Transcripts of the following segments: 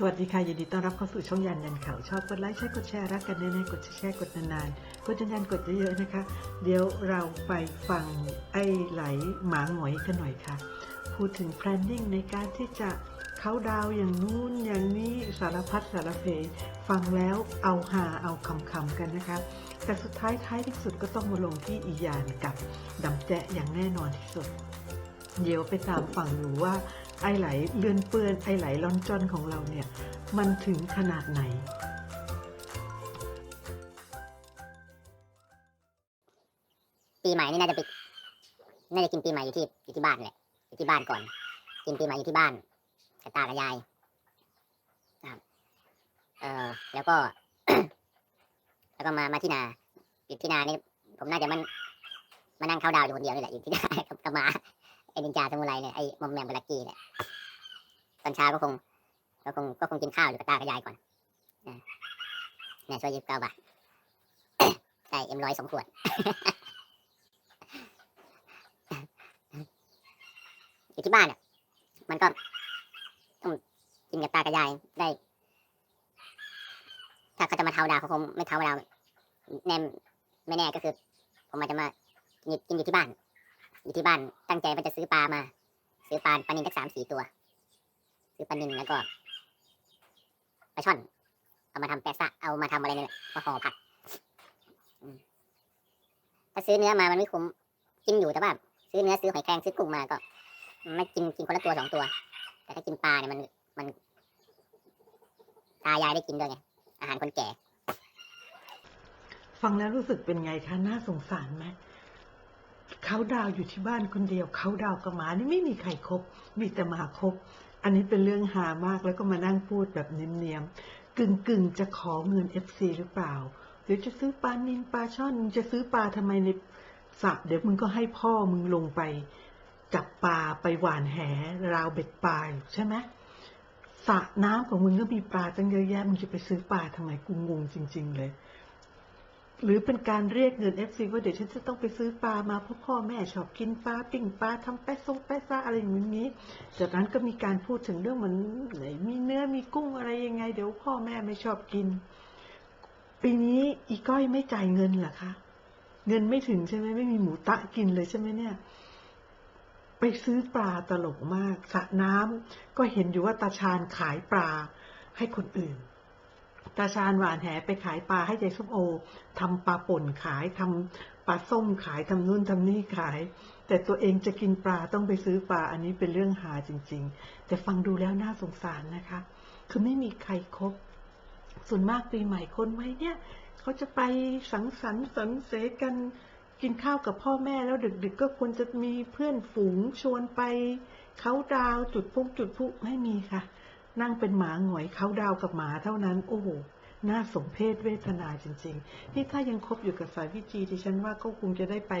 สวัสดีค่ะยินดีต้อนรับเข้าสู่ช่องยันยันเข่าชอบกดไลค์ใช้กดแชร์รักกันแน่ๆกดแชร์กดนานๆกดยันยันกดเยอะๆนะคะ เดี๋ยวเราไปฟังไอ้ไหลหมาหงอยกันหน่อยค่ะ พูดถึง planning ในการที่จะเขาดาวอย่างนู้นอย่างนี้สารพัดสารเพฟังแล้วเอาหาเอาคำๆกันนะคะ แต่สุดท้ายท้ายที่สุดก็ต้องมาลงที่อียานกับดำแจะอย่างแน่นอนที่สุด เดี๋ยวไปตามฟังดูว่า ไอไหลเลือนเปื้อนไอไหลร้อนจอนของเราเนี่ย มันถึงขนาดไหน ปีใหม่นี่น่าจะไปน่าจะกินปีใหม่อยู่ที่อยู่ที่บ้านแหละอยู่ที่บ้านก่อน กินปีใหม่อยู่ที่บ้านกับตากับยายนะครับเออแล้วก็ แล้วก็มามาที่นาอยู่ที่นานี่ผมน่าจะมันมานั่งเข้าดาวอยู่คนเดียวนี่แหละอยู่ที่นากับกับมา นินจาสมุไรเนี่ยไอ้มอมแมมบลักกี้เนี่ยตอนเช้าก็คงก็คงก็คงกินข้าวอยู่กับตากับยายก่อนเนี่ยช่วยยิบเก้าบาทใช่เอ็มร้อยสองขวดอยู่ที่บ้านอะมันก็ต้องกินกับตากับยายได้ ถ้าเขาจะมาเทาดาวเขาคงไม่เทาดาวแน่ไม่แน่ก็คือผมอาจจะมากินกินอยู่ที่บ้าน อยู่ที่บ้านตั้งใจว่าจะซื้อปลามา ซื้อปลาปลานินสักสามสี่ตัว ซื้อปลานินแล้วก็ปลาช่อน เอามาทำแปะซะเอามาทำอะไรนี่แหละมาห่อผัดถ้าซื้อเนื้อมามันไม่คุ้มกินอยู่แต่ว่าซื้อเนื้อซื้อหอยแครงซื้อกุ้งมาก็ไม่กินกินคนละตัวสองตัว แต่ถ้ากินปลาเนี่ยมันมันตายายได้กินด้วยไงอาหารคนแก่ ฟังแล้วรู้สึกเป็นไงคะน่าสงสารไหม เขาดาวอยู่ที่บ้านคนเดียว เขาดาวกับหมานี่ไม่มีใครครบมีแต่หมาครบอันนี้เป็นเรื่องหามากแล้วก็มานั่งพูดแบบเนียมๆกึ่งกึ่งๆจะขอเงินเอฟซีหรือเปล่าเดี๋ยวจะซื้อปลานินปลาช่อนจะซื้อปลาทำไมในสระเดี๋ยวมึงก็ให้พ่อมึงลงไปจับปลาไปหวานแหราวเบ็ดปลาอยู่ใช่ไหมสระน้ำของมึงก็มีปลาตั้งเยอะแยะมึงจะไปซื้อปลาทำไมกูงงจริง ๆ เลย หรือเป็นการเรียกเงินเอฟซีว่าเดี๋ยวฉันจะต้องไปซื้อปลามาเพราะพ่อแม่ชอบกินปลาปิ้งปลาทำแป๊ะซงแป๊ะซ่าอะไรอย่างนี้ จากนั้นก็มีการพูดถึงเรื่องเหมือนไหนมีเนื้อมีกุ้งอะไรยังไง เดี๋ยวพ่อแม่ไม่ชอบกิน ปีนี้อีก้อยไม่จ่ายเงินเหรอคะ เงินไม่ถึงใช่ไหมไม่มีหมูตะกินเลยใช่ไหมเนี่ย ไปซื้อปลาตลกมากสระน้ำก็เห็นอยู่ว่าตาชาญขายปลาให้คนอื่น ตาชาญหวานแหไปขายปลาให้ยายส้มโอทำปลาป่นขายทำปลาส้มขายทำนู่นทำนี่ขาย แต่ตัวเองจะกินปลาต้องไปซื้อปลาอันนี้เป็นเรื่องหาจริง ๆ แต่ฟังดูแล้วน่าสงสารนะคะ คือไม่มีใครครบส่วนมากปีใหม่คนไว้เนี่ยเขาจะไปสังสรรค์สันเสกันกินข้าวกับพ่อแม่แล้วดึกๆก็ควรจะมีเพื่อนฝูงชวนไปเขาดาวจุดพุจุดพุไม่มีค่ะ นั่งเป็นหมาหงอยเขาดาวกับหมาเท่านั้น โอ้โหน่าสมเพศเวทนาจริง ๆ นี่ถ้ายังคบอยู่กับสายวิจีดิฉันว่าก็คงจะได้ไป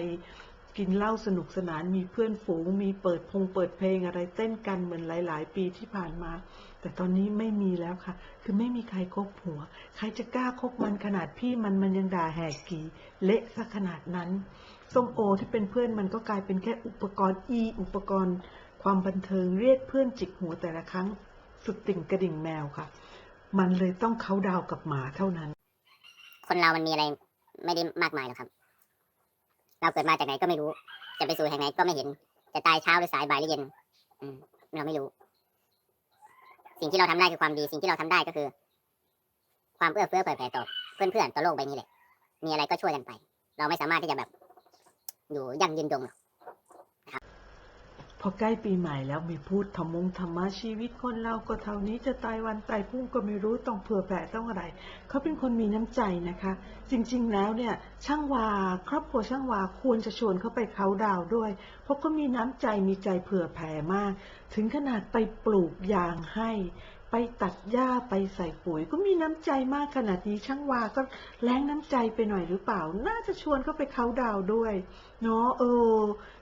กินเหล้าสนุกสนานมีเพื่อนฝูง มีเปิดพงเปิดเพลงอะไรเต้นกันเหมือนหลาย ๆ ปีที่ผ่านมา แต่ตอนนี้ไม่มีแล้วค่ะ คือไม่มีใครคบหัว ใครจะกล้าคบมันขนาดพี่มันมันยังด่าแหกกีเละซะขนาดนั้นส้มโอที่เป็นเพื่อนมันก็กลายเป็นแค่อุปกรณ์อี อุปกรณ์ ความบันเทิงเรียกเพื่อนจิกหัวแต่ละครั้ง สุดติ่งกระดิ่งแมวค่ะ มันเลยต้องเขาดาวกับหมาเท่านั้น คนเรามันมีอะไรไม่ได้มากมายหรอกครับ เราเกิดมาจากไหนก็ไม่รู้ จะไปสู่แห่งไหนก็ไม่เห็น จะตายเช้าหรือสายบ่ายหรือเย็นเราไม่รู้ สิ่งที่เราทำได้คือความดี สิ่งที่เราทำได้ก็คือ ความเอื้อเฟื้อเผื่อแผ่ต่อเพื่อนๆต่อโลกใบนี้แหละ มีอะไรก็ช่วยกันไป เราไม่สามารถที่จะแบบ อยู่ยั่งยืนยงหรอก พอใกล้ปีใหม่แล้วมีพูดธรรมงธรรมะชีวิตคนเราก็เท่านี้จะตายวันตายพรุ่งก็ไม่รู้ต้องเผื่อแผ่ต้องอะไร เขาเป็นคนมีน้ำใจนะคะ จริงๆแล้วเนี่ยช่างวาครอบครัวช่างวาควรจะชวนเขาไปเขาดาวด้วย เพราะก็มีน้ำใจมีใจเผื่อแผ่มาก ถึงขนาดไปปลูกยางให้ ไปตัดหญ้าไปใส่ปุ๋ย ก็มีน้ำใจมากขนาดนี้ช่างวาก็แรงน้ำใจไปหน่อยหรือเปล่า น่าจะชวนเขาไปเขาดาวด้วย เนาะเออ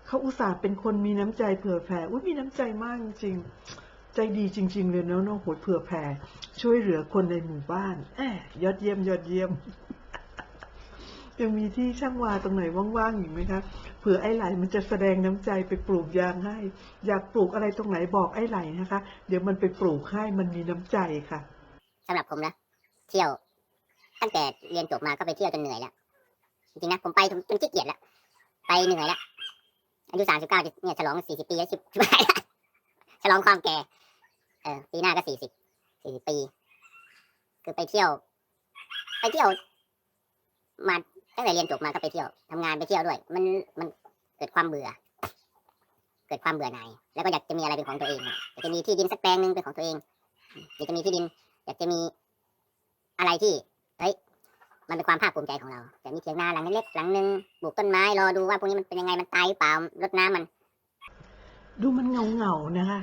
เขาอุตส่าห์เป็นคนมีน้ำใจเผื่อแผ่อุ้ยมีน้ำใจมากจริงๆใจดีจริง ๆ เลยเนาะเนาะโหดเผื่อแผ่ช่วยเหลือคนในหมู่บ้านแอบยอดเยี่ยมยอดเยี่ยม ยังมีที่ช่างวาตรงไหนว่างๆอยู่ไหมคะเผื่อไอ้ไหลมันจะแสดงน้ำใจไปปลูกยางให้ อยากปลูกอะไรตรงไหนบอกไอ้ไหลนะคะ เดี๋ยวมันไปปลูกให้มันมีน้ำใจค่ะสำหรับผมนะเที่ยว ตั้งแต่เรียนจบมาก็ไปเที่ยวจนเหนื่อยแล้วจริงๆนะผมไปจนจนขี้เกียจแล้วไปเหนื่อยแล้วอายุสามสิบเก้าเนี่ยฉลองสี่สิบปีแล้วชิบฉลองความแก่เออปีหน้าก็สี่สิบสี่สิบปี คือไปเที่ยว ไปเที่ยวมา ตั้งแต่เรียนจบมาก็ไปเที่ยวทำงานไปเที่ยวด้วย มันมันเกิดความเบื่อ เกิดความเบื่อหน่ายแล้วก็อยากจะมีอะไรเป็นของตัวเองอยากจะมีที่ดินสักแปลงหนึ่งเป็นของตัวเองอยากจะมีที่ดิน อยากจะมีอะไรที่เฮ้ยมันเป็นความภาคภูมิใจของเราอยากมีเถียงนาหลังเล็กๆหลังหนึ่งปลูกต้นไม้รอดูว่าพวกนี้มันเป็นยังไงมันตายหรือเปล่ารดน้ำมัน ดูมันเงาเงาๆนะคะ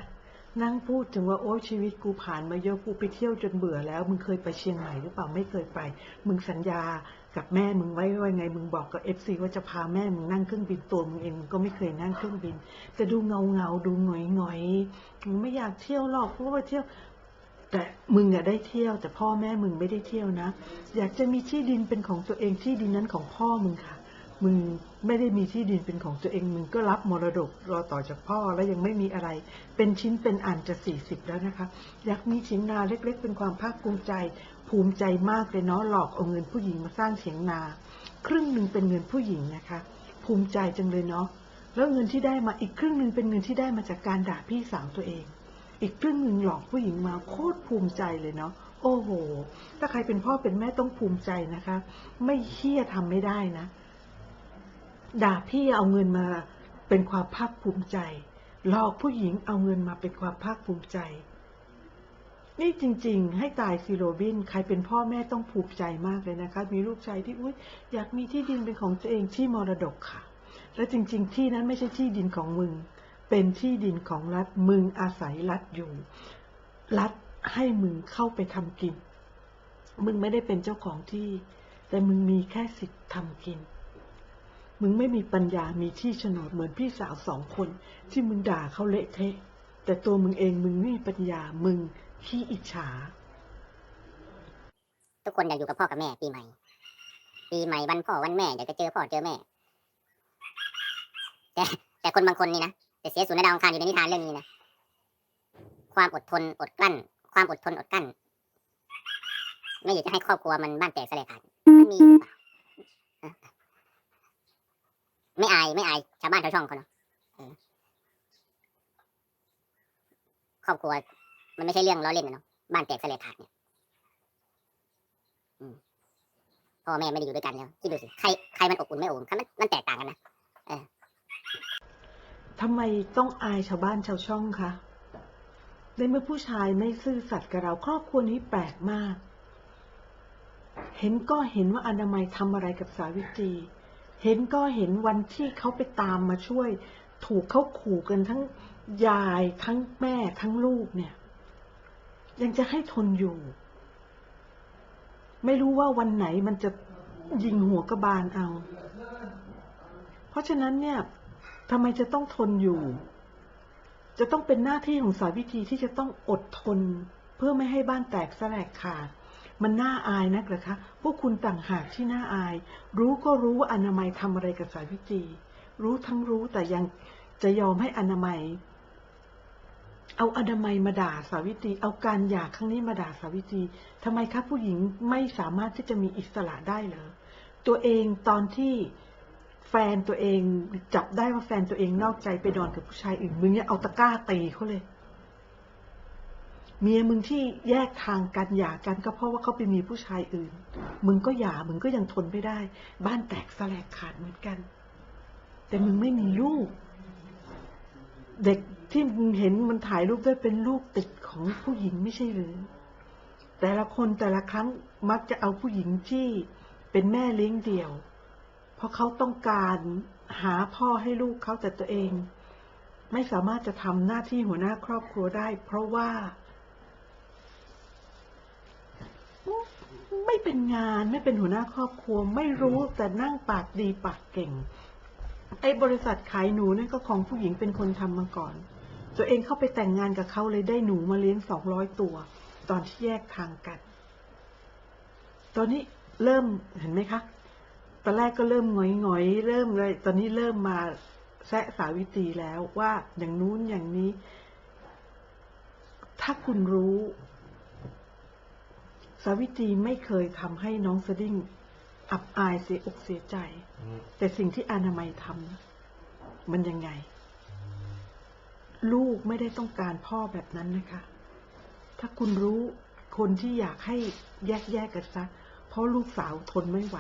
นั่งพูดถึงว่าโอ้ชีวิตกูผ่านมาเยอะกูไปเที่ยวจนเบื่อแล้ว มึงเคยไปเชียงใหม่หรือเปล่าไม่เคยไป มึงสัญญา กับแม่มึงไว้ว่าไงมึงบอกกับเอฟซีว่าจะพาแม่มึงนั่งเครื่องบินตัวมึงเองมึงก็ไม่เคยนั่งเครื่องบิน แต่ดูเงาเงาดูหงอยหงอยมึงไม่อยากเที่ยวหรอกเพราะว่าเที่ยว แต่มึงอะได้เที่ยว แต่พ่อแม่มึงไม่ได้เที่ยวนะ อยากจะมีที่ดินเป็นของตัวเองที่ดินนั้นของพ่อมึงค่ะมึงไม่ได้มีที่ดินเป็นของตัวเอง มึงก็รับมรดกรอต่อจากพ่อแล้วยังไม่มีอะไร เป็นชิ้นเป็นอันจะสี่สิบแล้วนะคะ อยากมีเถียงนาเล็ก ๆ เป็นความภาคภูมิใจ ภูมิใจมากเลยเนาะหลอกเอาเงินผู้หญิงมาสร้างเถียงนา ครึ่งหนึ่งเป็นเงินผู้หญิงนะคะ ภูมิใจจังเลยเนาะแล้วเงินที่ได้มาอีกครึ่งหนึ่งเป็นเงินที่ได้มาจากการด่าพี่สาวตัวเอง อีกครึ่งหนึ่งหลอกผู้หญิงมาโคตรภูมิใจเลยเนาะโอ้โห ถ้าใครเป็นพ่อเป็นแม่ต้องภูมิใจนะคะ ไม่เฮี้ยทำไม่ได้นะ ด่าพี่เอาเงินมาเป็นความภาคภูมิใจ หลอกผู้หญิงเอาเงินมาเป็นความภาคภูมิใจ นี่จริง ๆ ให้ตายซีโรบิน ใครเป็นพ่อแม่ต้องภูมิใจมากเลยนะคะ มีลูกชายที่อุ้ยอยากมีที่ดินเป็นของตัวเองที่มรดกค่ะ และจริง ๆ ที่นั้นไม่ใช่ที่ดินของมึง เป็นที่ดินของรัฐมึงอาศัยรัฐอยู่ รัฐให้มึงเข้าไปทำกิน มึงไม่ได้เป็นเจ้าของที่ แต่มึงมีแค่สิทธิ์ทำกิน มึงไม่มีปัญญามีที่โฉนดเหมือนพี่สาวสองคน ที่มึงด่าเขาเละเทะแต่ตัวมึงเองมึงไม่มีปัญญามึง ขี้อิจฉา ทุกคนอยากอยู่กับพ่อกับแม่ปีใหม่ ปีใหม่วันพ่อวันแม่อยากจะเจอพ่อเจอแม่ แต่แต่คนบางคนนี่นะแต่เสียสูญในดาวองคารอยู่ในนิทานเรื่องนี้นะความอดทนอดกลั้น ความอดทนอดกลั้น ไม่อยากจะให้ครอบครัวมันบ้านแตกสลายขาดมันมีหรือเปล่าไม่อายไม่อายชาวบ้านชาวช่องเขาเนาะครอบครัว มันไม่ใช่เรื่องล้อเล่นนะเนาะบ้านแตกสลายขาดเนี่ยพ่อแม่ไม่ได้อยู่ด้วยกันแล้วคิดดูสิใครใครมันอบอุ่นไม่อบอุ่นมันมันแตกต่างกันนะเออทำไมต้องอายชาวบ้านชาวช่องคะในเมื่อผู้ชายไม่ซื่อสัตย์กับเราครอบครัวนี้แปลกมาก เห็นก็เห็นว่าอนามัยทำอะไรกับสาวิตรีเห็นก็เห็นวันที่เขาไปตามมาช่วย ถูกเขาขู่กันทั้งยายทั้งแม่ทั้งลูกเนี่ย ยังจะให้ทนอยู่ ไม่รู้ว่าวันไหนมันจะยิงหัวกระบาลเอา เพราะฉะนั้นเนี่ยทำไมจะต้องทนอยู่ จะต้องเป็นหน้าที่ของสาวิตรีที่จะต้องอดทน เพื่อไม่ให้บ้านแตกแสลกขาด มันน่าอายนักหรอคะ พวกคุณต่างหากที่น่าอาย รู้ก็รู้ว่าอนามัยทำอะไรกับสาวิตรีรู้ทั้งรู้แต่ยังจะยอมให้อนามัย เอาอนามัยมาด่าสาวิตรี เอาการหย่าครั้งนี้มาด่าสาวิตรีทำไมคะผู้หญิงไม่สามารถที่จะมีอิสระได้เหรอตัวเองตอนที่แฟนตัวเองจับได้ว่าแฟนตัวเองนอกใจไปนอนกับผู้ชายอื่นมึงเนี่ยเอาตะกร้าตีเขาเลย เมียมึงที่แยกทางกันหย่ากันก็เพราะว่าเขาไปมีผู้ชายอื่น มึงก็หย่ามึงก็ยังทนไม่ได้ บ้านแตกสลายขาดเหมือนกัน แต่มึงไม่มีลูก เด็กที่เห็นมันถ่ายรูปด้วยเป็นลูกติดของผู้หญิงไม่ใช่หรือ แต่ละคนแต่ละครั้งมักจะเอาผู้หญิงที่เป็นแม่เลี้ยงเดี่ยว เพราะเขาต้องการหาพ่อให้ลูกเขาแต่ตัวเอง ไม่สามารถจะทำหน้าที่หัวหน้าครอบครัวได้ เพราะว่า ไม่เป็นงานไม่เป็นหัวหน้าครอบครัว ไม่รู้แต่นั่งปากดีปากเก่ง ไอ้บริษัทขายหนูนั่นก็ของผู้หญิงเป็นคนทำมาก่อน ตัวเองเข้าไปแต่งงานกับเขาเลยได้หนูมาเลี้ยงสองร้อยตัว ตอนที่แยกทางกัน ตอนนี้เริ่มเห็นไหมคะตอนแรกก็เริ่มหงอยหงอยเริ่มเลย ตอนนี้เริ่มมาแซะสาวิตรีแล้วว่าอย่างนู้นอย่างนี้ ถ้าคุณรู้ สาวิตรีไม่เคยทำให้น้องสดิ้ง อับอายเสียอกเสียใจอืมแต่สิ่งที่อนามัยทำนะมันยังไง ลูกไม่ได้ต้องการพ่อแบบนั้นนะคะ ถ้าคุณรู้คนที่อยากให้แยกแยกกันซะเพราะลูกสาวทนไม่ไหว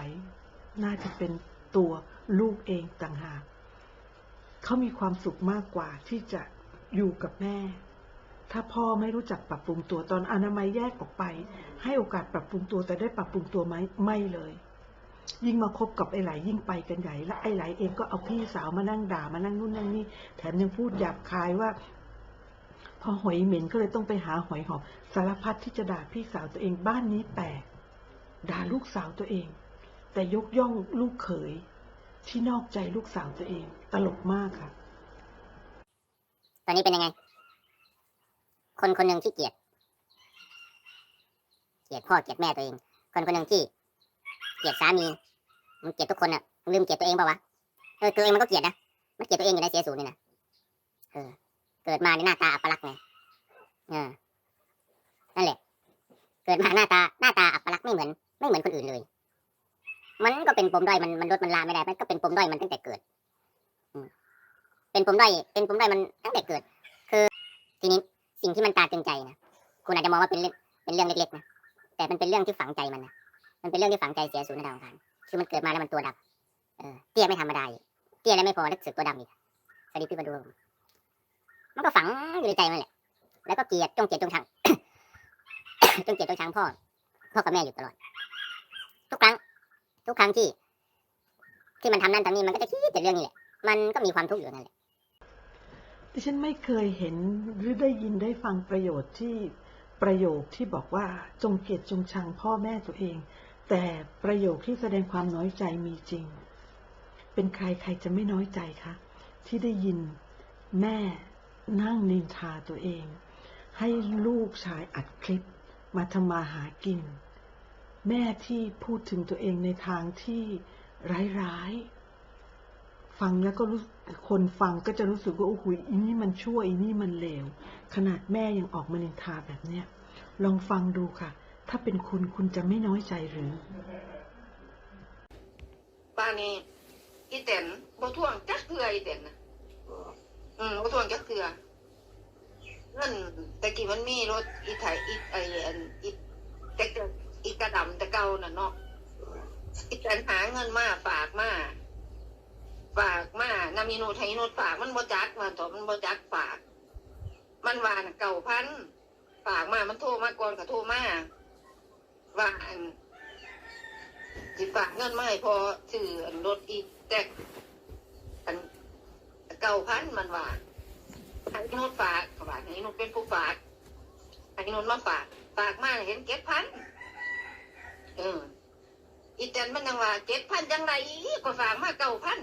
น่าจะเป็นตัวลูกเองต่างหากเขามีความสุขมากกว่าที่จะอยู่กับแม่ ถ้าพ่อไม่รู้จักปรับปรุงตัวตอนอนามัยแยกออกไป ให้โอกาสปรับปรุงตัวแต่ได้ปรับปรุงตัวไหมไม่เลย ยิ่งมาคบกับไอ้ไหลยิ่งไปกันใหญ่และไอ้ไหลเองก็เอาพี่สาวมานั่งด่ามานั่งนู่นนั่งนี่แถมยังพูดหยาบคายว่า พอหอยเหม็นก็เลยต้องไปหาหอยหอมสารพัดที่จะด่าพี่สาวตัวเองบ้านนี้แปลกด่าลูกสาวตัวเอง แต่ยกย่องลูกเขย ที่นอกใจลูกสาวตัวเอง ตลกมากค่ะ ตอนนี้เป็นยังไง คนคนหนึ่งที่เกลียดเกลียดพ่อเกลียดแม่ตัวเอง คนคนหนึ่งที่ เกลียดสามีมันเกลียดทุกคนอะมึงลืมเกลียดตัวเองเปล่าวะเออตัวเองมันก็เกลียดนะมันเกลียดตัวเองอยู่ในเสียศูงนี่นะเออเกิดมาในหน้าตาอัปลักษณ์ไงเออนั่นแหละ เกิดมาหน้าตาหน้าตาอัปลักษณ์ไม่เหมือน ไม่เหมือนคนอื่นเลย มันก็เป็นปมด้อยมันมันลดมันลาไม่ได้มันก็เป็นปมด้อยมันตั้งแต่เกิดอืมเป็นปมด้อยเป็นปมด้อยมันตั้งแต่เกิด คือทีนี้สิ่งที่มันตาตึงใจนะคุณอาจจะมองว่าเป็นเรื่องเป็นเรื่องเล็กๆนะแต่มันเป็นเรื่องที่ฝังใจมันนะ มันเป็นเรื่องที่ฝังใจเสียศูนย์ในดาวอังคารคือมันเกิดมาแล้วมันตัวดำเออเตี้ยไม่ธรรมดาเตี้ยแล้วไม่พอแล้วสือกตัวดำอีกสวัสดีพี่มาดูมันก็ฝังอยู่ในใจมันแหละ แล้วก็เกลียดจงเกลียดจงชังจงเกลียดจงชังพ่อพ่อกับแม่อยู่ตลอด ทุกครั้ง ทุกครั้งที่ ที่มันทำนั่นทำนี่มันก็จะคิดแต่เรื่องนี้แหละมันก็มีความทุกข์อยู่นั่นแหละดิฉันไม่เคยเห็นหรือได้ยินได้ฟังประโยชน์ที่ประโยคที่บอกว่าจงเกลียดจงชังพ่อแม่ตัวเอง แต่ประโยคที่แสดงความน้อยใจมีจริง เป็นใครใครจะไม่น้อยใจคะ ที่ได้ยินแม่นั่งนินทาตัวเอง ให้ลูกชายอัดคลิปมาทำมาหากิน แม่ที่พูดถึงตัวเองในทางที่ร้ายๆ ฟังแล้วก็รู้คนฟังก็จะรู้สึกว่าโอ้โหอีนี่มันชั่วอีนี่มันเลว ขนาดแม่ยังออกมานินทาแบบเนี้ยลองฟังดูค่ะ ถ้าเป็นคุณคุณจะไม่น้อยใจหรือ บ้านนี้อีเต็นบ่ท่วงจักเทืออีเต็นนะอืมบ่ท่วงจักเทือเงินแต่กี้มันมีรถอีไถอีไออันอีแต่เกิดอีกระดำแต่เก่าน่ะเนาะอีเต็นหาเงินมาฝากมาฝากมานามีโนไทยโนดฝากมันบ่จักว่าต่อมันบ่จักฝาก มันวานเก่าพันฝากมา มันโทรมาก่อนก็โทรมา ว่าอันสิฝากเงินมาให้พอซื้ออันรถอีแตกอันเก่าพันมันว่าให้โนดฝากเขาว่าให้โนดเป็นผู้ฝากให้โนดมาฝากฝากมาเห็นเก็ดพันเอออีแตนมันยังว่าเจ็ดพันจังไรก็ฝากมาเก้าพัน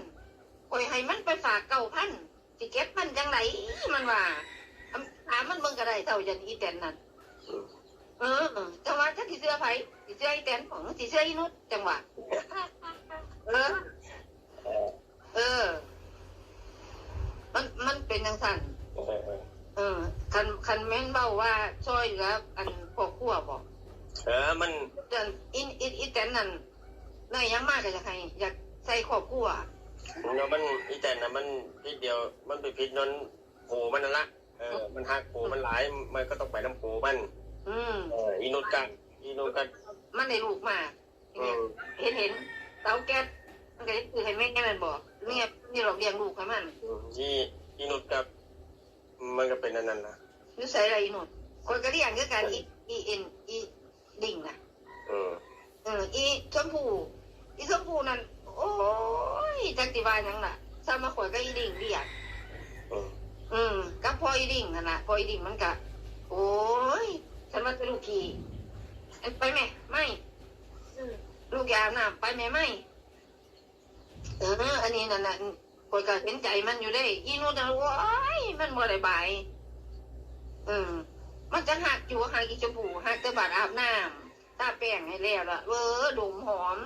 คอยให้มันไปฝากเก้าพันสิเก็ดพันจังไรมันว่าถามมันเบิ่งก็ได้เท่าจันอีแตนนั่น เออจังหวะถ้าสิเสื้อไผสิเสื้ออีแตนของสิเสื้ออีนุชจังหวะเออ เออ มันมันเป็นจังสั่นเออ คันคันแม่นเบ้าว่าช่วยเหลืออันพวกขั้วบอกเออ มันเดินอินอินอินแตนนั่นได้หยังมากก็อยากให้อยากใส่ครอบครัวเนาะมันอีแต่นะมันพิษเดียว มันไปพิษนนโผมันนั่นละเออ มันหักโผมันหลาย มันก็ต้องไปน้ำโผมัน อืมเอออีนุดกันอีนุดกันมันได้ลูกมาอืมเห็นเห็นเตาแก๊สมันก็คือให้แม่แม่มันบอกเนี่ยนี่เราเลี้ยงลูกให้มันอืมอีอีนุดกับมันก็เป็นอันนั้นนะนิสัยอะไรหนุนคนก็เลี้ยงคือกันอีอีเอ็นอีดิ่งน่ะอืมเอออีชมพูอีชมพูนั่นโอ้ยจักติวาหยังล่ะซ้ำมาข่อยก็อีดิ่งเรียกอืมอืมกับพ่ออีดิ่งนั่นน่ะพ่ออีดิ่งมันก็โอ้ย ฉันว่าจะลูกขี่เอ้ยไปไหมไม่อืมลูกอยาอาบน้ำไปไหมไม่เอออันนี้นั่นน่ะข่อยก็เห็นใจมันอยู่ได้อีนู่นจะรู้ว่าโอ้ยมันบ่ได้บายเออมันจะหักอยู่หักอีชมพูหักแต่บาดอาบน้ำตาแป้งให้แล้วล่ะเออดมหอม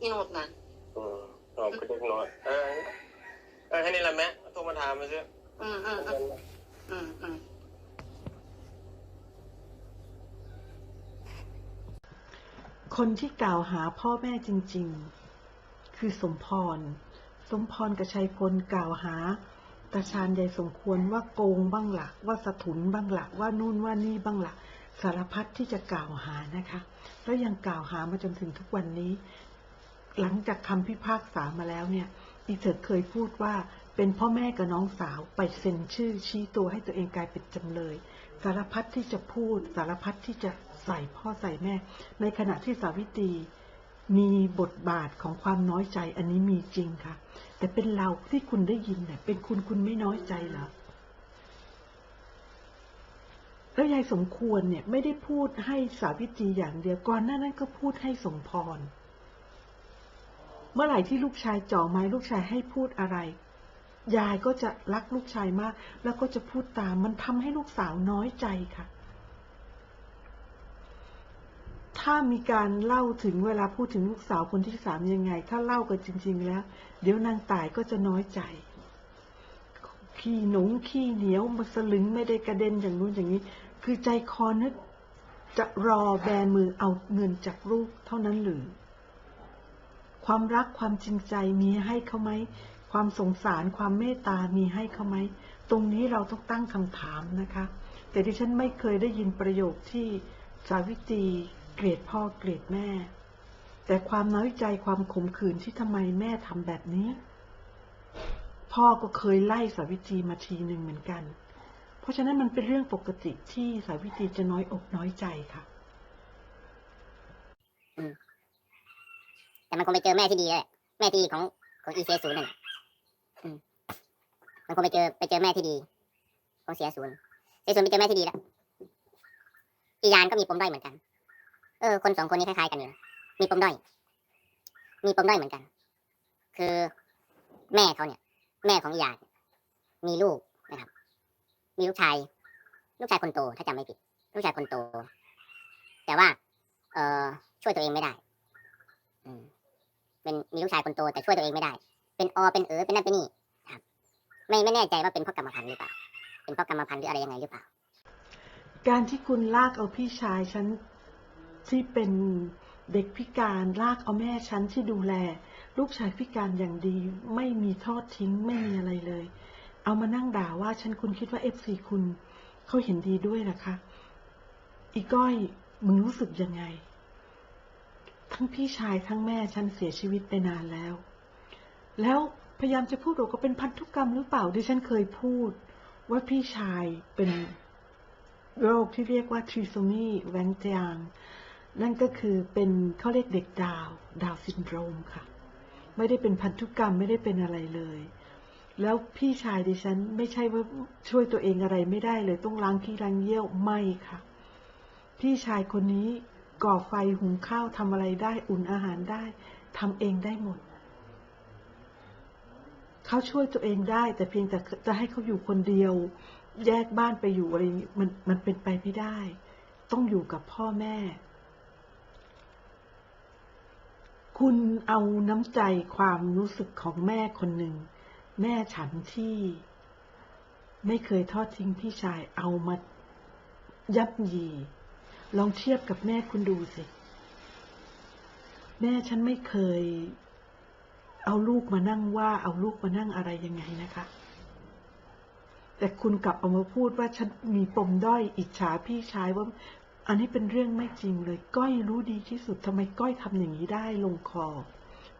อีนุดน่ะอืมตอบก็เล็กน้อยเออเออแค่นี้แหละแม่โทรมาถามมาซิอืมอืมอืมอืมอืม คนที่กล่าวหาพ่อแม่จริง ๆ คือสมพร สมพรกับชัยพลกล่าวหาตาชาญใหญ่สมควรว่าโกงบ้างหลักว่าสะทุนบ้างหลักว่านู่นว่านี่บ้างหลักสารพัดที่จะกล่าวหานะคะ แล้วยังกล่าวหามาจนถึงทุกวันนี้ หลังจากคำพิพากษามาแล้วเนี่ยอีเถิดเคยพูดว่าเป็นพ่อแม่กับน้องสาวไปเซ็นชื่อชี้ตัวให้ตัวเองกลายเป็นจำเลย สารพัดที่จะพูด สารพัดที่จะ ใส่พ่อใส่แม่ ในขณะที่สาวิตรีมีบทบาทของความน้อยใจอันนี้มีจริงค่ะ แต่เป็นเราที่คุณได้ยินเนี่ยเป็นคุณคุณไม่น้อยใจเหรอแล้วยายสมควรเนี่ยไม่ได้พูดให้สาวิตรีอย่างเดียวก่อนหน้านั้นก็พูดให้สมพร เมื่อไหร่ที่ลูกชายจ่อไม้ลูกชายให้พูดอะไร ยายก็จะรักลูกชายมาก แล้วก็จะพูดตามมันทำให้ลูกสาวน้อยใจค่ะ ถ้ามีการเล่าถึงเวลาพูดถึงลูกสาวคนที่สามยังไง ถ้าเล่ากันจริง ๆ แล้ว เดี๋ยวนางตายก็จะน้อยใจ ขี้หนงขี้เหนียวมาสลึงไม่ได้กระเด็นอย่างนู้นอย่างนี้ คือใจคอนึกจะรอแบมือเอาเงินจากลูกเท่านั้นหรือ ความรักความจริงใจมีให้เขาไหม ความสงสารความเมตตามีให้เขาไหม ตรงนี้เราต้องตั้งคำถามนะคะ แต่ดิฉันไม่เคยได้ยินประโยคที่สาวิตรี เกลียดพ่อเกลียดแม่ แต่ความน้อยใจความขมขื่นที่ทำไมแม่ทำแบบนี้ พ่อก็เคยไล่สาวิตรีมาทีหนึ่งเหมือนกัน เพราะฉะนั้นมันเป็นเรื่องปกติที่สาวิตรีจะน้อยอกน้อยใจค่ะแต่มันคงไปเจอแม่ที่ดีแหละแม่ที่ดีของของอีเซศูนย์นั่นน่ะอืมมันคงไปเจอไปเจอแม่ที่ดีของเสียศูนย์เสียศูนย์ไปเจอแม่ที่ดีแล้วอียานก็มีปมด้อยเหมือนกัน เออคนสองคนนี้คล้ายๆกันอยู่มีปมด้อย มีปมด้อยเหมือนกัน คือแม่เขาเนี่ย แม่ของอยานมีลูกนะครับ มีลูกชาย ลูกชายคนโตถ้าจำไม่ผิด ลูกชายคนโต แต่ว่า เออช่วยตัวเองไม่ได้ อืม เป็นมีลูกชายคนโตแต่ช่วยตัวเองไม่ได้ เป็นอเป็นเออเป็นนั่นเป็นนี่ครับ ไม่ไม่แน่ใจว่าเป็นเพราะกรรมพันธุ์หรือเปล่า เป็นเพราะกรรมพันธุ์หรืออะไรยังไงหรือเปล่า การที่คุณลากเอาพี่ชายฉัน ที่เป็นเด็กพิการลากเอาแม่ฉันที่ดูแล ลูกชายพิการอย่างดี ไม่มีทอดทิ้งไม่มีอะไรเลย เอามานั่งด่าว่าฉันคุณคิดว่าเอฟซีคุณเขาเห็นดีด้วยนะคะอีก้อยมึงรู้สึกยังไง ทั้งพี่ชายทั้งแม่ฉันเสียชีวิตไปนานแล้ว แล้วพยายามจะพูดบอกว่าเป็นพันธุกรรมหรือเปล่าดิฉันเคยพูด ว่าพี่ชายเป็นโรคที่เรียกว่าทริโซมีแวงเจียง นั่นก็คือเป็นเขาเรียกเด็กดาว ดาวซินโดรมค่ะ ไม่ได้เป็นพันธุกรรมไม่ได้เป็นอะไรเลย แล้วพี่ชายดิฉันไม่ใช่ว่าช่วยตัวเองอะไรไม่ได้เลยต้องล้างขี้ล้างเยี่ยวไม่ค่ะ พี่ชายคนนี้ก่อไฟหุงข้าวทำอะไรได้อุ่นอาหารได้ทำเองได้หมด เขาช่วยตัวเองได้แต่เพียงแต่จะให้เขาอยู่คนเดียว แยกบ้านไปอยู่อะไรอย่างนี้มันมันเป็นไปไม่ได้ ต้องอยู่กับพ่อแม่ คุณเอาน้ำใจความรู้สึกของแม่คนหนึ่ง แม่ฉันที่ไม่เคยทอดทิ้งพี่ชายเอามายับยี ลองเทียบกับแม่คุณดูสิ แม่ฉันไม่เคย เอาลูกมานั่งว่า เอาลูกมานั่งอะไรยังไงนะคะ แต่คุณกลับเอามาพูดว่าฉันมีปมด้อยอิจฉาพี่ชายว่า อันนี้เป็นเรื่องไม่จริงเลย ก้อยรู้ดีที่สุดทำไมก้อยทำอย่างนี้ได้ลงคอ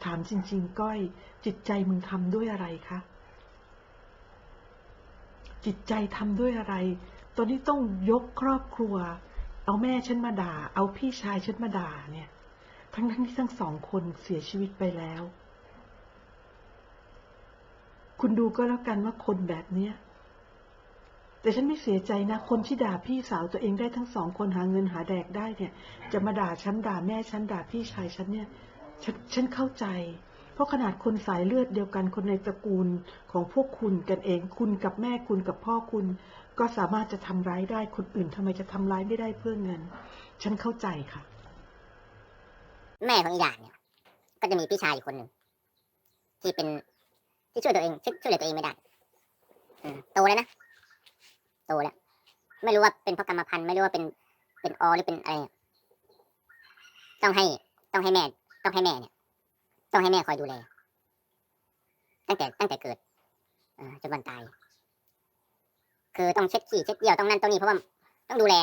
ถามจริง ๆ ก้อย จิตใจมึงทำด้วยอะไรคะ จิตใจทำด้วยอะไร ตอนนี้ต้องยกครอบครัว เอาแม่ฉันมาด่า เอาพี่ชายฉันมาด่าเนี่ย ทั้งทั้งที่ทั้งสองคนเสียชีวิตไปแล้ว คุณดูก็แล้วกันว่าคนแบบเนี้ย แต่ฉันไม่เสียใจนะ คนที่ด่าพี่สาวตัวเองได้ทั้งสองคนหาเงินหาแดกได้เนี่ย จะมาด่าฉันด่าแม่ฉันด่าพี่ชายฉันเนี่ยฉันฉันเข้าใจ เพราะขนาดคนสายเลือดเดียวกันคนในตระกูลของพวกคุณกันเอง คุณกับแม่คุณกับพ่อคุณ ก็สามารถจะทำร้ายได้คนอื่นทำไมจะทำร้ายไม่ได้เพื่อเงิน ฉันเข้าใจค่ะ แม่ของอีหยาเนี่ยก็จะมีพี่ชายอีกคนหนึ่งที่เป็นที่ช่วยตัวเองช่วยเหลือตัวเองไม่ได้โตแล้วนะ ตแล้ว ไม่รู้ว่าเป็นเพราะกรรมพันธุ์ไม่รู้ว่าเป็นเป็นออหรือเป็นอะไรเนี่ยต้องให้ต้องให้แม่ ต้องให้แม่เนี่ย ต้องให้แม่คอยดูแลตั้งแต่ตั้งแต่เกิดอจนวันตาย คือต้องเช็ดขี้เช็ดเยี่ยวต้องนั่นต้องนี่เพราะว่าต้องดูแล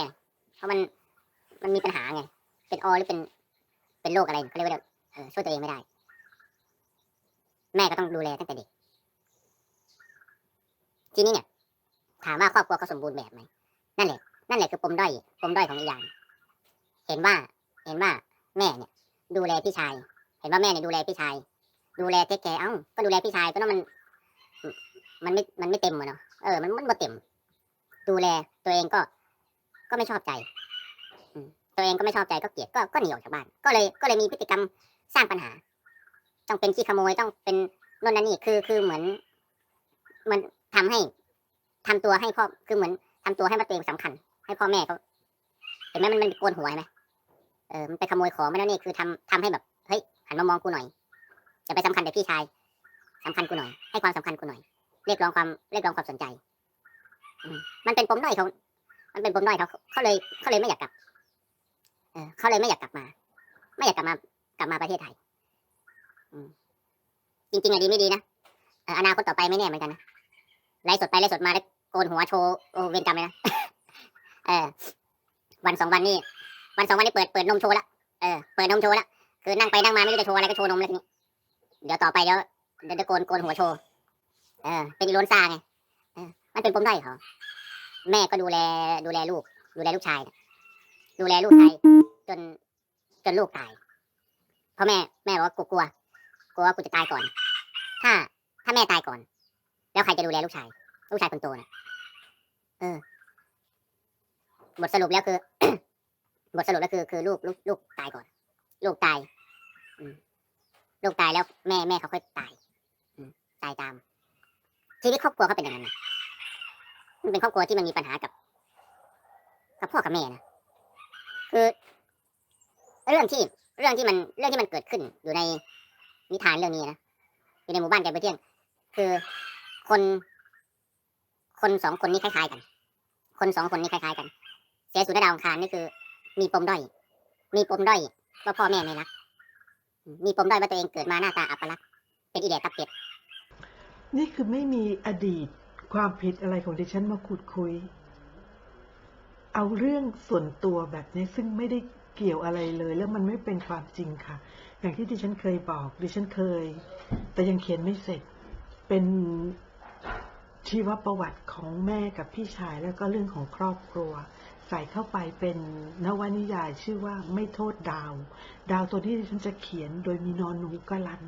เพราะมันมันมีปัญหาไง เป็นออหรือเป็น เป็นโรคอะไรเขาเรียกว่าช่วยตัวเองไม่ได้ แม่ก็ต้องดูแลตั้งแต่เด็ก ทีนี้เนี่ย ถามว่าครอบครัวเขาสมบูรณ์แบบไหมนั่นแหละนั่นแหละคือปมด้อยปมด้อยของอีหยานเห็นว่าเห็นว่าแม่เนี่ยดูแลพี่ชาย เห็นว่าแม่เนี่ยดูแลพี่ชาย ดูแลเทคแคร์เอ้าก็ดูแลพี่ชายก็ต้องมัน มันไม่มันไม่เต็มอะเนาะเออมันมันบ่เต็ม ดูแลตัวเองก็ ก็ไม่ชอบใจตัวเองก็ไม่ชอบใจก็เกลียดก็ก็หนีออกจากบ้าน ก็เลยก็เลยมีพฤติกรรมสร้างปัญหา ต้องเป็นขี้ขโมยต้องเป็นโน่นนั่นนี่คือคือเหมือน มันทำให้ ทำตัวให้พ่อคือเหมือนทำตัวให้ว่าตัวเองสำคัญ ให้พ่อแม่เขาเห็นไหมมันมันโกนหัวไหมเออมันไปขโมยของไม่แล้วนี่คือทำทำให้แบบเฮ้ยหันมามองกูหน่อยจะไปสำคัญแต่พี่ชายสำคัญกูหน่อย ให้ความสำคัญกูหน่อย เรียกร้องความเรียกร้องความสนใจมันเป็นปมด้อยเขามันเป็นปมด้อยเขาเขาเลยเขาเลยไม่อยากกลับ เออเขาเลยไม่อยากกลับมา ไม่อยากกลับมากลับมาประเทศไทยจริงๆอะดีไม่ดีนะอนาคตต่อไปไม่แน่เหมือนกันนะ ไล่สดไปไล่สดมาแล้วโกนหัวโชว์โอ้เวรกรรมเลยนะเออ วันสองวันนี่วันสองวันนี่เปิดเปิดนมโชว์ละเออเปิดนมโชว์ละคือนั่งไปนั่งมาไม่รู้จะโชว์อะไรก็โชว์นมแล้วทีนี้เดี๋ยวต่อไปเดี๋ยวเดี๋ยวจะโกนโกนหัวโชว์เออ เป็นอีโลนซาไงเออมันเป็นปมด้อยเขาแม่ก็ดูแลดูแลลูก ดูแลลูกชายดูแลลูกชายจนจนลูกตายเพราะแม่แม่บอกว่ากูกลัวกลัวว่ากูจะตายก่อน ถ้า ถ้าแม่ตายก่อน แล้วใครจะดูแลลูกชาย ลูกชายคนโตนะเออ บทสรุปแล้วคือ บทสรุปแล้วคือคือลูกลูกลูกตายก่อน ลูกตายลูกตายแล้วแม่แม่เขาค่อยตายตายตาม ชีวิตครอบครัวเขาเป็นอย่างนั้นนะมันเป็นครอบครัวที่มันมีปัญหากับ กับพ่อกับแม่นะคือ เรื่องที่เรื่องที่มันเรื่องที่มันเกิดขึ้นอยู่ในนิทานเรื่องนี้นะอยู่ในหมู่บ้านแกไปเที่ยงคือ คน คนสองคนนี้คล้ายๆกัน คนสองคนนี้คล้ายๆกัน เสียสุดดาวอังคารนี่คือ มีปมด้อย มีปมด้อยว่าพ่อแม่ไม่รัก มีปมด้อยว่าตัวเองเกิดมาหน้าตาอัปลักษณ์เป็นอีเดียตับเป็ดนี่คือไม่มีอดีตความผิดอะไรของดิฉันมาขุดคุย เอาเรื่องส่วนตัวแบบนี้ซึ่งไม่ได้เกี่ยวอะไรเลย แล้วมันไม่เป็นความจริงค่ะ อย่างที่ดิฉันเคยบอก ดิฉันเคย แต่ยังเขียนไม่เสร็จ เป็น ชีวประวัติของแม่กับพี่ชายแล้วก็เรื่องของครอบครัว ใส่เข้าไปเป็นนวนิยายชื่อว่าไม่โทษดาว ดาวตัวที่ฉันจะเขียนโดยมีนอนหนูกลัน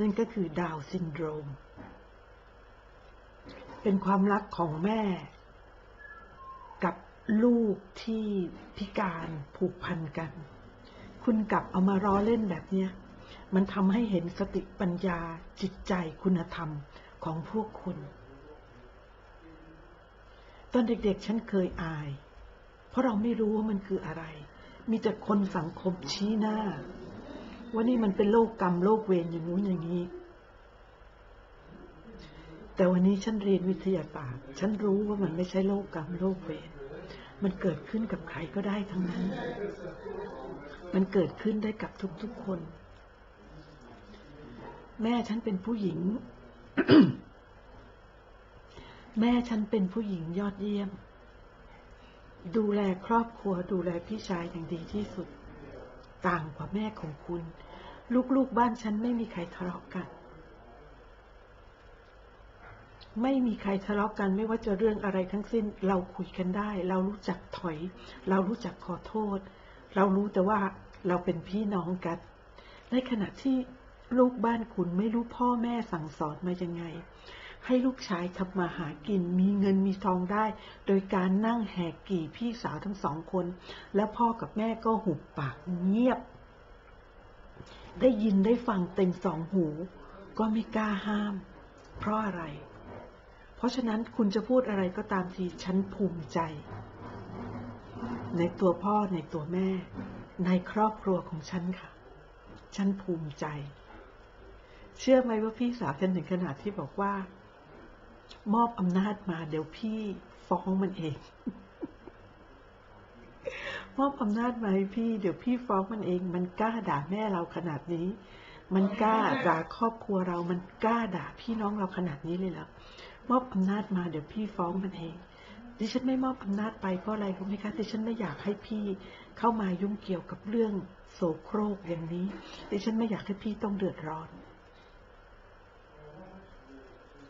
นั่นก็คือดาวซินโดรม เป็นความรักของแม่ กับลูกที่พิการผูกพันกัน คุณกลับเอามาล้อเล่นแบบเนี้ยมันทำให้เห็นสติปัญญาจิตใจคุณธรรมของพวกคุณ ตอนเด็กๆ ฉันเคยอาย เพราะเราไม่รู้ว่ามันคืออะไร มีแต่คนสังคมชี้หน้า ว่านี่มันเป็นโลกกรรมโลกเวรอย่างนู้นอย่างนี้ แต่วันนี้ฉันเรียนวิทยาศาสตร์ ฉันรู้ว่ามันไม่ใช่โลกกรรมโลกเวรมันเกิดขึ้นกับใครก็ได้ทั้งนั้น มันเกิดขึ้นได้กับทุกๆคน แม่ฉันเป็นผู้หญิง แม่ฉันเป็นผู้หญิงยอดเยี่ยม ดูแลครอบครัวดูแลพี่ชายอย่างดีที่สุด ต่างกว่าแม่ของคุณ ลูกๆบ้านฉันไม่มีใครทะเลาะกัน ไม่มีใครทะเลาะกันไม่ว่าจะเรื่องอะไรทั้งสิ้น เราคุยกันได้ เรารู้จักถอย เรารู้จักขอโทษ เรารู้แต่ว่าเราเป็นพี่น้องกัน ในขณะที่ลูกบ้านคุณไม่รู้พ่อแม่สั่งสอนมายังไง ให้ลูกชายทำมาหากินมีเงินมีทองได้ โดยการนั่งแหกกี่พี่สาวทั้งสองคน แล้วพ่อกับแม่ก็หุบปากเงียบ ได้ยินได้ฟังเต็มสองหู ก็ไม่กล้าห้าม เพราะอะไร เพราะฉะนั้นคุณจะพูดอะไรก็ตามทีฉันภูมิใจ ในตัวพ่อในตัวแม่ ในครอบครัวของฉันค่ะ ฉันภูมิใจเชื่อไหมว่าพี่สาวฉันถึงขนาดที่บอกว่า มอบอำนาจมาเดี๋ยวพี่ฟ้องมันเอง มอบอำนาจมาให้พี่ เดี๋ยวพี่ฟ้องมันเอง มันกล้าด่าแม่เราขนาดนี้ มันกล้าด่าครอบครัวเรา มันกล้าด่าพี่น้องเราขนาดนี้เลยเหรอมอบอำนาจมาเดี๋ยวพี่ฟ้องมันเอง ดิฉันไม่มอบอำนาจไปเพราะอะไรรู้ไหมคะดิฉันไม่อยากให้พี่เข้ามายุ่งเกี่ยวกับเรื่องโสโครกอย่างนี้ ดิฉันไม่อยากให้พี่ต้องเดือดร้อน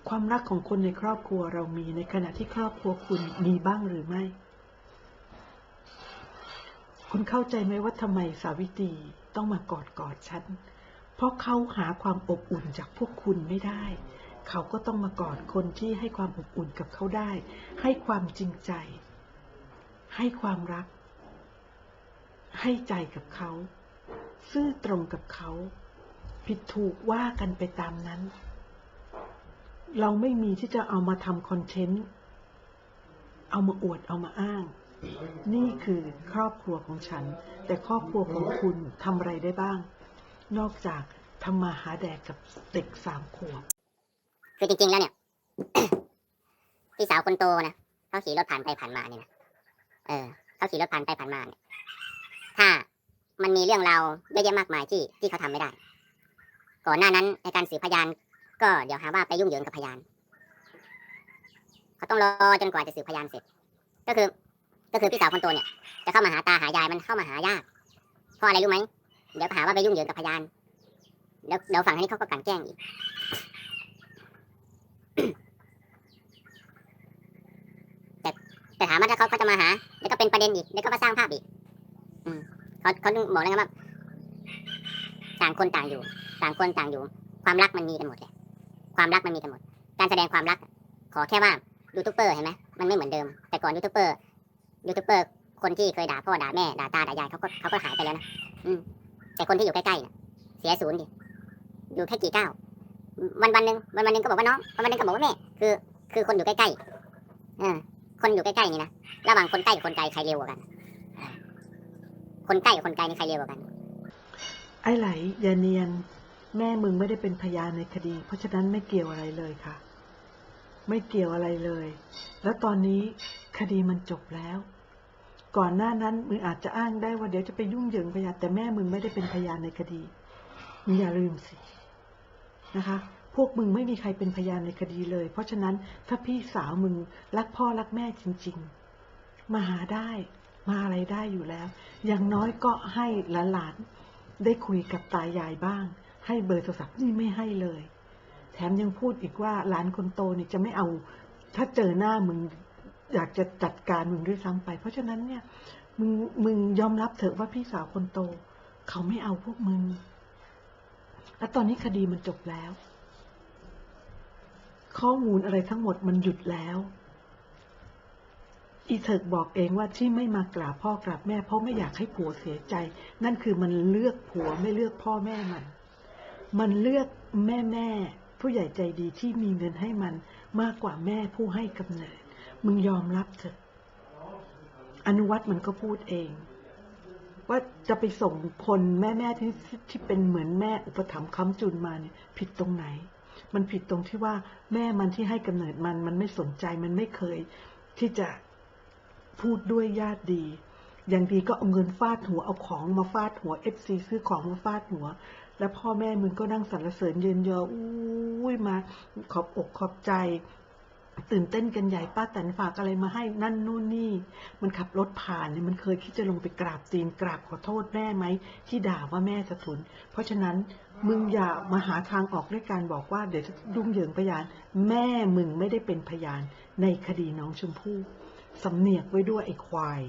ความรักของคนในครอบครัวเรามีในขณะที่ครอบครัวคุณมีบ้างหรือไม่ คุณเข้าใจไหมว่าทำไมสาวิตรีต้องมากอดกอดฉัน เพราะเขาหาความอบอุ่นจากพวกคุณไม่ได้ เขาก็ต้องมากอดคนที่ให้ความอบอุ่นกับเขาได้ ให้ความจริงใจ ให้ความรัก ให้ใจกับเขา ซื่อตรงกับเขา ผิดถูกว่ากันไปตามนั้น เราไม่มีที่จะเอามาทำคอนเทนต์ เอามาอวดเอามาอ้าง นี่คือครอบครัวของฉัน แต่ครอบครัวของคุณทำอะไรได้บ้าง นอกจากทำมาหาแดกกับเด็กสามขวบคือจริงๆแล้วเนี่ยพี่สาวคนโตนะเขาขี่รถผ่านไปผ่านมาเนี่ยนะเออเขาขี่รถผ่านไปผ่านมาเนี่ยถ้ามันมีเรื่องราวเยอะแยะมากมายที่ที่เขาทำไม่ได้ ก่อนหน้านั้นในการสืบพยาน ก็เดี๋ยวหาว่าไปยุ่งเหยิงกับพยานเขาต้องรอจนกว่าจะสืบพยานเสร็จ ก็คือ ก็คือพี่สาวคนโตเนี่ย จะเข้ามาหาตาหายายมันเข้ามาหายากเพราะอะไรรู้ไหมเดี๋ยวหาว่าไปยุ่งเหยิงกับพยานเดี๋ยวเดี๋ยวฝั่งทางนี้เขาก็กลันแกล้งอีกแต่แต่ถามว่าถ้าเขาเขาจะมาหา แล้วก็เป็นประเด็นอีก แล้วก็มาสร้างภาพอีก อืมเขาเขาต้องบอกเลยนะว่าต่างคนต่างอยู่ ต่างคนต่างอยู่ ความรักมันมีกันหมดเลย ความรักมันมีกันหมด การแสดงความรัก ขอแค่ว่ายูทูบเบอร์เห็นไหมมันไม่เหมือนเดิม แต่ก่อนยูทูบเบอร์ยูทูบเบอร์คนที่เคยด่าพ่อด่าแม่ด่าตาด่ายายเขาก็เขาก็หายไปแล้วนะอืมแต่คนที่อยู่ใกล้ๆเนี่ยเสียศูนย์ดิอยู่แค่กี่ก้าววันวันหนึ่งวันวันหนึ่งก็บอกว่าน้องวันวันหนึ่งก็บอกว่าแม่คือ คือคนอยู่ใกล้ๆออคนอยู่ใกล้ๆนี่นะระหว่างคนใกล้กับคนไกลใครเร็วกว่ากัน คนใกล้กับคนไกลนี่ใครเร็วกว่ากันไอ้ไหลอย่าเนียน แม่มึงไม่ได้เป็นพยานในคดี เพราะฉะนั้นไม่เกี่ยวอะไรเลยค่ะ ไม่เกี่ยวอะไรเลย แล้วตอนนี้คดีมันจบแล้ว ก่อนหน้านั้นมึงอาจจะอ้างได้ว่าเดี๋ยวจะไปยุ่งเหยิงพยานแต่แม่มึงไม่ได้เป็นพยานในคดีมึงอย่าลืมสินะคะ พวกมึงไม่มีใครเป็นพยานในคดีเลย เพราะฉะนั้นถ้าพี่สาวมึงรักพ่อรักแม่จริง ๆ มาหาได้มาอะไรได้อยู่แล้ว อย่างน้อยก็ให้หลานๆได้คุยกับตายายบ้าง ให้เบอร์โทรศัพท์นี่ไม่ให้เลย แถมยังพูดอีกว่าหลานคนโตนี่จะไม่เอา ถ้าเจอหน้ามึงอยากจะจัดการมึงด้วยซ้ำไป เพราะฉะนั้นเนี่ยมึงมึงยอมรับเถอะว่าพี่สาวคนโต เขาไม่เอาพวกมึง และตอนนี้คดีมันจบแล้ว ข้อมูลอะไรทั้งหมดมันหยุดแล้วอีเถิกบอกเองว่าที่ไม่มากราบพ่อกราบแม่เพราะไม่อยากให้ผัวเสียใจ นั่นคือมันเลือกผัวไม่เลือกพ่อแม่มัน มันเลือกแม่แม่ผู้ใหญ่ใจดีที่มีเงินให้มันมากกว่าแม่ผู้ให้กำเนิด มึงยอมรับเถอะ อนุวัตมันก็พูดเอง ว่าจะไปส่งคนแม่แม่ที่ที่เป็นเหมือนแม่อุปถัมภ์ค้ำจุนมาเนี่ย ผิดตรงไหน มันผิดตรงที่ว่าแม่มันที่ให้กำเนิดมัน มันไม่สนใจมันไม่เคย ที่จะพูดด้วยญาติดี อย่างดีก็เอาเงินฟาดหัวเอาของมาฟาดหัวเอฟซีซื้อของมาฟาดหัว แล้วพ่อแม่มึงก็นั่งสรรเสริญเยินยออุ้ยมา ขอบอกขอบใจ ตื่นเต้นกันใหญ่ป้าแตนฝากอะไรมาให้นั่นนู่นนี่ มันขับรถผ่านเนี่ยมันเคยคิดจะลงไปกราบตีนกราบขอโทษแม่ไหม ที่ด่าว่าแม่สะทุน เพราะฉะนั้นมึงอย่ามาหาทางออกด้วยการบอกว่าเดี๋ยวจะยุ่งเหยิงพยาน แม่มึงไม่ได้เป็นพยานในคดีน้องชมพู่สำเนียกไว้ด้วยไอ้ควาย